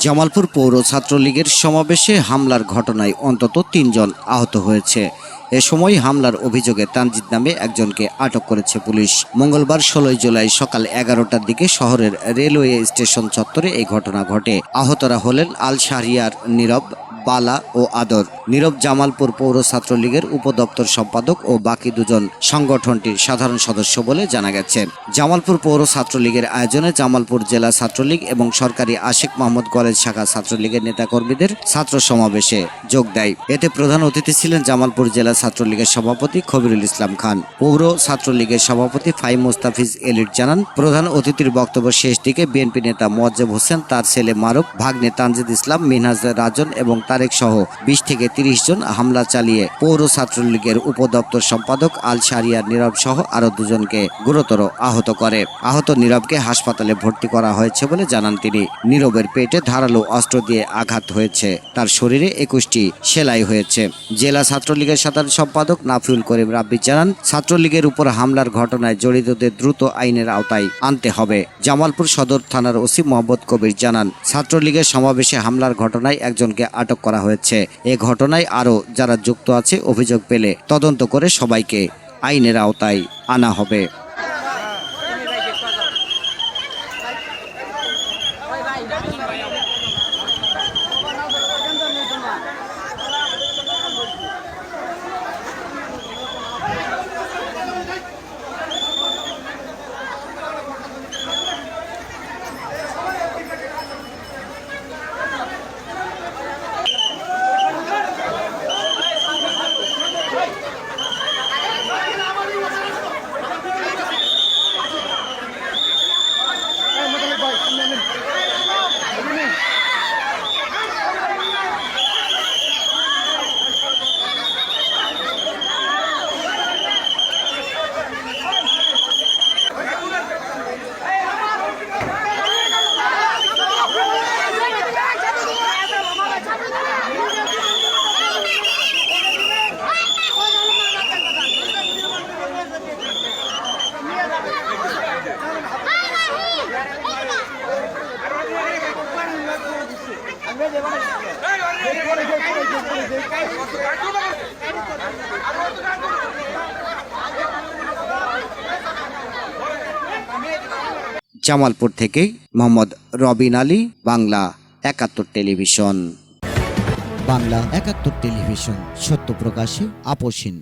জামালপুর পৌর ছাত্রলীগের সমাবেশে হামলার ঘটনায় অন্তত তিনজন আহত হয়েছে। এ সময় হামলার অভিযোগে তানজিদ নামে একজনকে আটক করেছে পুলিশ। মঙ্গলবার ষোলোই জুলাই সকাল এগারোটার দিকে শহরের রেলওয়ে স্টেশন চত্বরে এই ঘটনা ঘটে। আহতরা হলেন আল শাহরিয়ার নীরব বালা ও আদর। নীরব জামালপুর পৌর ছাত্রলীগের উপদপ্তর সম্পাদক ও বাকি দুজন সংগঠনটির সাধারণ সদস্য বলে জানা গেছে। জামালপুর পৌর ছাত্রলীগের আয়োজনে জামালপুর জেলা ছাত্রলীগ এবং সরকারি আশিক মোহাম্মদ কলেজ শাখা ছাত্রলীগের নেতাকর্মীদের ছাত্র সমাবেশে যোগ দেয়। এতে প্রধান অতিথি ছিলেন জামালপুর জেলা ছাত্রলীগের সভাপতি খবিরুল ইসলাম খান। পৌর ছাত্রলীগের সভাপতি ফাই মোস্তাফিজ এলিট জানান, প্রধান অতিথির বক্তব্য শেষ দিকে বিএনপি নেতা মোয়াজ্জেব হোসেন, তার ছেলে মারুফ, ভাগ্নে তানজিদ ইসলাম, মিনহাজ রাজন এবং তারেক সহ বিশ থেকে তিরিশ জন হামলা চালিয়ে পৌর ছাত্রলীগের উপদপ্তর সম্পাদক আল শারিয়ার নীরব সহ আরও দুজনকে গুরুতর আহত করে। আহত নীরবকে হাসপাতালে ভর্তি করা হয়েছে বলে জানান তিনি। নীরবের পেটে ধারালো অস্ত্র দিয়ে আঘাত হয়েছে। তার শরীরে একুশটি সেলাই হয়েছে। জেলা ছাত্রলীগের সাধারণ সম্পাদক নাফিউল করিম রাব্বি জানান, ছাত্রলীগের উপর হামলার ঘটনায় জড়িতদের দ্রুত আইনের আওতায় আনতে হবে। জামালপুর সদর থানার ওসি মোহাম্মদ কবির জানান, ছাত্রলীগের সমাবেশে হামলার ঘটনায় একজনকে আটক করা হয়েছে। এ ঘটনায় আরও যারা যুক্ত আছে, অভিযোগ পেলে তদন্ত করে সবাইকে আইনের আওতায় আনা হবে। জামালপুর থেকে মোহাম্মদ রবিন আলী বাংলা একাত্তর টেলিভিশন। বাংলা একাত্তর টেলিভিশন সত্য প্রকাশে আপোষহীন